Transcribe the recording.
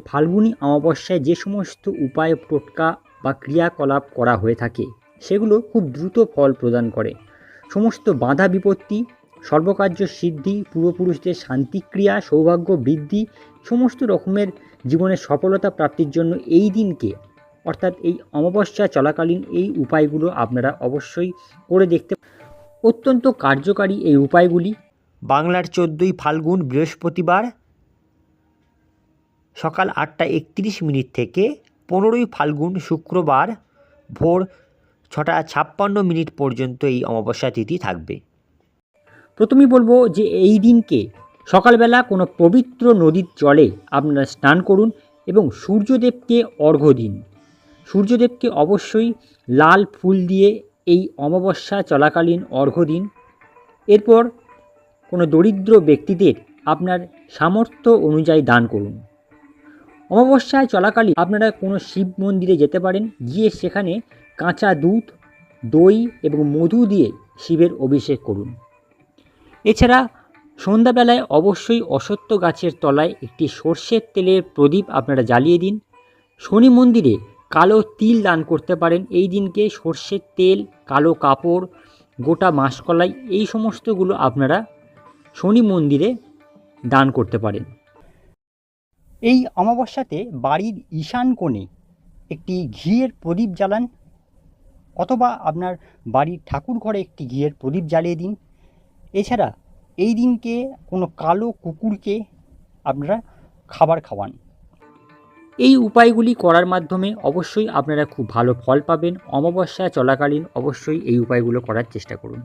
ফাল্গুনী অমাবস্যায় যে সমস্ত উপায় টোটকা বা ক্রিয়াকলাপ করা হয়ে থাকে, সেগুলো খুব দ্রুত ফল প্রদান করে। সমস্ত বাধা বিপত্তি, সর্বকার্য সিদ্ধি, পূর্বপুরুষদের শান্তিক্রিয়া, সৌভাগ্য বৃদ্ধি, সমস্ত রকমের জীবনের সফলতা প্রাপ্তির জন্য এই দিনকে, অর্থাৎ এই অমাবস্যা চলাকালীন এই উপায়গুলো আপনারা অবশ্যই করে দেখতে অত্যন্ত কার্যকারী এই উপায়গুলি। বাংলার চোদ্দোই ফাল্গুন বৃহস্পতিবার সকাল আটটা একত্রিশ মিনিট থেকে পনেরোই ফাল্গুন শুক্রবার ভোর ছটা ছাপ্পান্ন মিনিট পর্যন্ত এই অমাবস্যা তিথি থাকবে। প্রথমেই বলব যে এই দিনকে সকালবেলা কোনো পবিত্র নদীর জলে আপনারা স্নান করুন এবং সূর্যদেবকে অর্ঘ্য দিন। সূর্যদেবকে অবশ্যই লাল ফুল দিয়ে এই অমাবস্যা চলাকালীন অর্ঘ্য দিন। এরপর কোনো দরিদ্র ব্যক্তিদের আপনার সামর্থ্য অনুযায়ী দান করুন। অমাবস্যায় চলাকালীন আপনারা কোনো শিব মন্দিরে যেতে পারেন। গিয়ে সেখানে কাঁচা দুধ, দই এবং মধু দিয়ে শিবের অভিষেক করুন। এছাড়া সন্ধ্যাবেলায় অবশ্যই অসত্য গাছের তলায় একটি সর্ষের তেলের প্রদীপ আপনারা জ্বালিয়ে দিন। শনি মন্দিরে কালো তিল দান করতে পারেন। এই দিনকে সর্ষের তেল, কালো কাপড়, গোটা মাসকলাই এই সমস্তগুলো আপনারা শনি মন্দিরে দান করতে পারেন। এই অমাবস্যাতে বাড়ির ঈশান কোণে একটি ঘিয়ের প্রদীপ জ্বালান, অথবা আপনার বাড়ির ঠাকুর ঘরে একটি ঘিয়ের প্রদীপ জ্বালিয়ে দিন। এছাড়া এই দিনকে কোনো কালো কুকুরকে আপনারা খাবার খাওয়ান। এই উপায়গুলি করার মাধ্যমে অবশ্যই আপনারা খুব ভালো ফল পাবেন। অমাবস্যা চলাকালীন অবশ্যই এই উপায়গুলো করার চেষ্টা করুন।